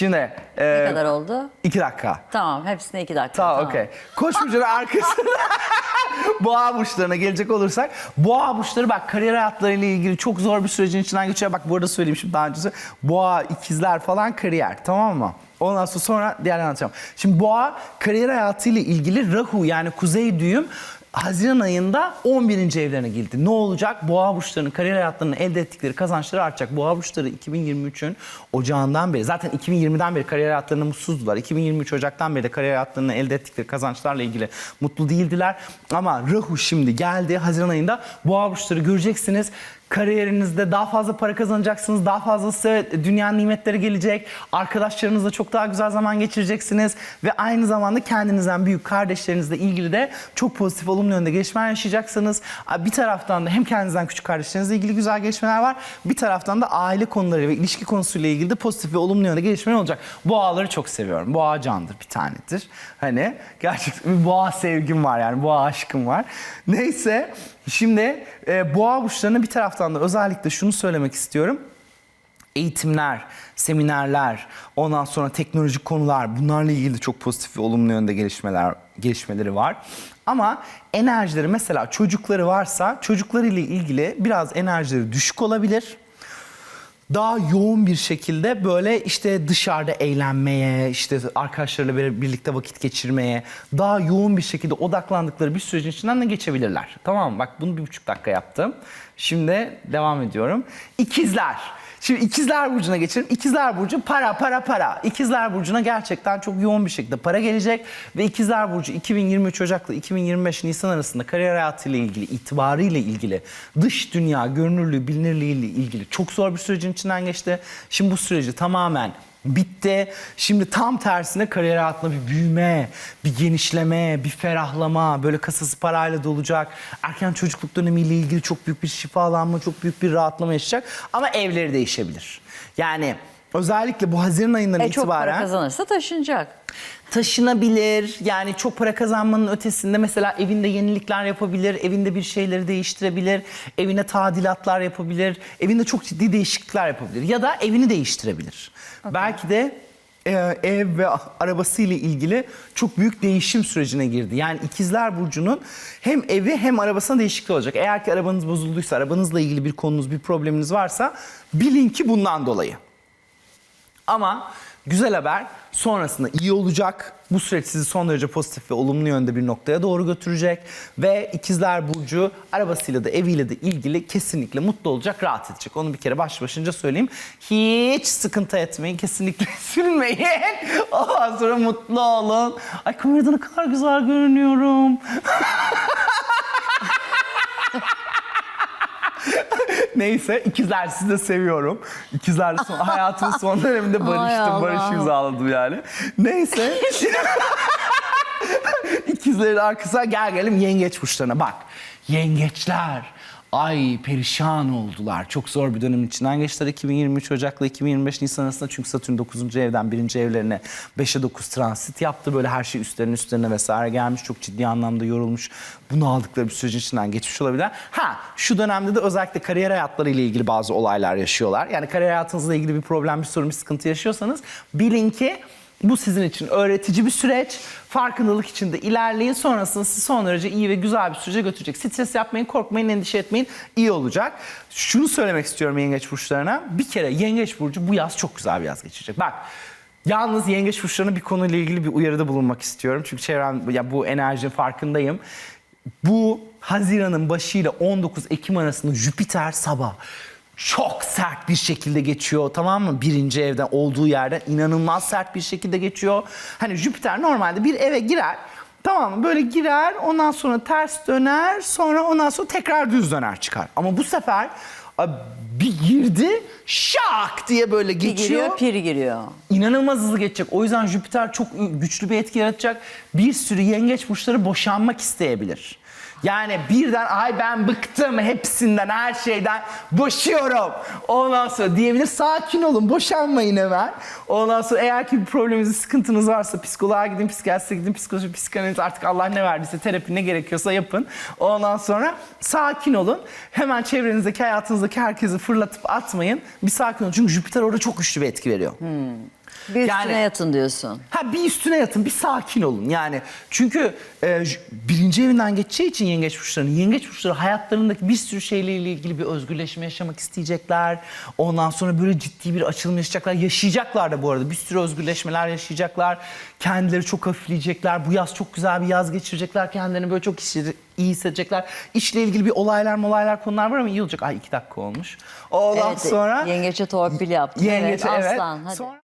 Şimdi Ne e, kadar oldu? iki dakika. Tamam hepsine iki dakika. Tamam, okey. Koç burcunun arkasında boğa burçlarına gelecek olursak boğa burçları bak kariyer hayatlarıyla ilgili çok zor bir sürecin içinden geçiyor. Bak bu arada söyleyeyim şimdi daha önce boğa ikizler falan kariyer tamam mı? Ondan sonra, sonra diğerlerini anlatacağım. Şimdi boğa kariyer hayatıyla ilgili Rahu yani kuzey düğüm Haziran ayında 11. evlerine girdi. Ne olacak? Boğa burçlarının kariyer hayatlarının elde ettikleri kazançları artacak. Boğa burçları 2023'ün ocağından beri zaten 2020'den beri kariyer hayatlarında mutsuzdular. 2023 Ocak'tan beri de kariyer hayatlarının elde ettikleri kazançlarla ilgili mutlu değildiler. Ama Rahu şimdi geldi Haziran ayında Boğa burçları göreceksiniz. Kariyerinizde daha fazla para kazanacaksınız. Daha fazlası dünya nimetleri gelecek. Arkadaşlarınızla çok daha güzel zaman geçireceksiniz. Ve aynı zamanda kendinizden büyük kardeşlerinizle ilgili de çok pozitif olumlu yönde gelişmeler yaşayacaksınız. Bir taraftan da hem kendinizden küçük kardeşlerinizle ilgili güzel gelişmeler var. Bir taraftan da aile konuları ve ilişki konusuyla ilgili de pozitif ve olumlu yönde gelişmeler olacak. Boğaları çok seviyorum. Boğa candır bir tanedir. Hani gerçekten bir boğa sevgim var yani boğa aşkım var. Neyse şimdi e, boğa burçlarına bir taraftan da özellikle şunu söylemek istiyorum eğitimler, seminerler, ondan sonra teknolojik konular bunlarla ilgili de çok pozitif ve olumlu yönde gelişmeler gelişmeleri var. Ama enerjileri mesela çocukları varsa çocuklarıyla ilgili biraz enerjileri düşük olabilir daha yoğun bir şekilde böyle işte dışarıda eğlenmeye, işte arkadaşlarıyla bir- birlikte vakit geçirmeye, daha yoğun bir şekilde odaklandıkları bir sürecin içinden de geçebilirler. Tamam mı? Bak bunu bir buçuk dakika yaptım. Şimdi devam ediyorum. İkizler. Şimdi ikizler burcuna geçelim. İkizler burcu para para para. İkizler burcuna gerçekten çok yoğun bir şekilde para gelecek ve İkizler burcu 2023 Ocak'la 2025 Nisan arasında kariyer hayatıyla ilgili, itibarıyla ilgili, dış dünya, görünürlüğü, bilinirliği ile ilgili çok zor bir sürecin içinden geçti. Şimdi bu süreci tamamen bitti. Şimdi tam tersine kariyer hayatında bir büyüme, bir genişleme, bir ferahlama, böyle kasası parayla dolacak. Erken çocukluk dönemiyle ilgili çok büyük bir şifalanma, çok büyük bir rahatlama yaşayacak. Ama evleri değişebilir. Yani özellikle bu Haziran ayından E çok para itibaren kazanırsa taşınacak. taşınabilir. Yani çok para kazanmanın ötesinde mesela evinde yenilikler yapabilir, evinde bir şeyleri değiştirebilir, evine tadilatlar yapabilir, evinde çok ciddi değişiklikler yapabilir ya da evini değiştirebilir. Belki de e, ev ve arabasıyla ilgili çok büyük değişim sürecine girdi. Yani ikizler burcunun hem evi hem arabasına değişiklik olacak. Eğer ki arabanız bozulduysa, arabanızla ilgili bir konunuz, bir probleminiz varsa bilin ki bundan dolayı. Ama güzel haber sonrasında iyi olacak. Bu süreç sizi son derece pozitif ve olumlu yönde bir noktaya doğru götürecek. Ve ikizler Burcu arabasıyla da eviyle de ilgili kesinlikle mutlu olacak, rahat edecek. Onu bir kere baş başınca söyleyeyim. Hiç sıkıntı etmeyin, kesinlikle üzülmeyin. Ondan sonra mutlu olun. Ay kamerada ne kadar güzel görünüyorum. Neyse ikizler sizi de seviyorum. İkizlerle son, hayatımın son döneminde barıştım, barış imzaladım yani. Neyse. İkizlerin arkasına gel gelelim yengeç burçlarına bak. Yengeçler. Ay perişan oldular. Çok zor bir dönemin içinden geçtiler 2023 Ocak'la 2025 Nisan arasında. Çünkü Satürn 9. evden 1. evlerine 5'e 9 transit yaptı. Böyle her şey üstlerine üstlerine vesaire gelmiş. Çok ciddi anlamda yorulmuş. Bunu aldıkları bir sürecin içinden geçmiş olabilirler. Ha şu dönemde de özellikle kariyer hayatları ile ilgili bazı olaylar yaşıyorlar. Yani kariyer hayatınızla ilgili bir problem, bir sorun, bir sıkıntı yaşıyorsanız bilin ki bu sizin için öğretici bir süreç. Farkındalık içinde ilerleyin. Sonrasında sizi son derece iyi ve güzel bir sürece götürecek. Stres yapmayın, korkmayın, endişe etmeyin. İyi olacak. Şunu söylemek istiyorum yengeç burçlarına. Bir kere yengeç burcu bu yaz çok güzel bir yaz geçirecek. Bak Yalnız yengeç burçlarına bir konuyla ilgili bir uyarıda bulunmak istiyorum. Çünkü çevrem ya bu enerjinin farkındayım. Bu Haziran'ın başıyla 19 Ekim arasında Jüpiter sabah çok sert bir şekilde geçiyor tamam mı? Birinci evden olduğu yerden inanılmaz sert bir şekilde geçiyor. Hani Jüpiter normalde bir eve girer tamam mı? Böyle girer ondan sonra ters döner sonra ondan sonra tekrar düz döner çıkar. Ama bu sefer bir girdi şak diye böyle Bir geçiyor giriyor, pir giriyor. inanılmaz hızlı geçecek. O yüzden Jüpiter çok güçlü bir etki yaratacak. Bir sürü yengeç burçları boşanmak isteyebilir. Yani birden ay ben bıktım hepsinden her şeyden boşuyorum. Ondan sonra diyebilir sakin olun boşanmayın hemen. Ondan sonra eğer ki bir probleminiz sıkıntınız varsa psikoloğa gidin psikiyatriste gidin psikoloji psikanaliz artık Allah ne verdiyse terapi ne gerekiyorsa yapın. Ondan sonra sakin olun. Hemen çevrenizdeki hayatınızdaki herkesi fırlatıp atmayın. Bir sakin olun çünkü Jüpiter orada çok güçlü bir etki veriyor. Bir üstüne yatın diyorsun. Ha bir üstüne yatın, bir sakin olun. Yani çünkü e, birinci evinden geçeceği için yengeç burçlarının, yengeç burçları hayatlarındaki bir sürü şeyle ilgili bir özgürleşme yaşamak isteyecekler. Ondan sonra böyle ciddi bir açılım yaşayacaklar. Yaşayacaklar da bu arada. Bir sürü özgürleşmeler yaşayacaklar. Kendileri çok hafifleyecekler. Bu yaz çok güzel bir yaz geçirecekler. Kendilerini böyle çok iyi iyi hissedecekler. İşle ilgili bir olaylar olaylar konular var ama iyi olacak. Ay iki dakika olmuş. Ondan Evet, sonra... yengeçe torpil yaptın. Yengeç, evet, evet. aslan. Hadi. Sonra-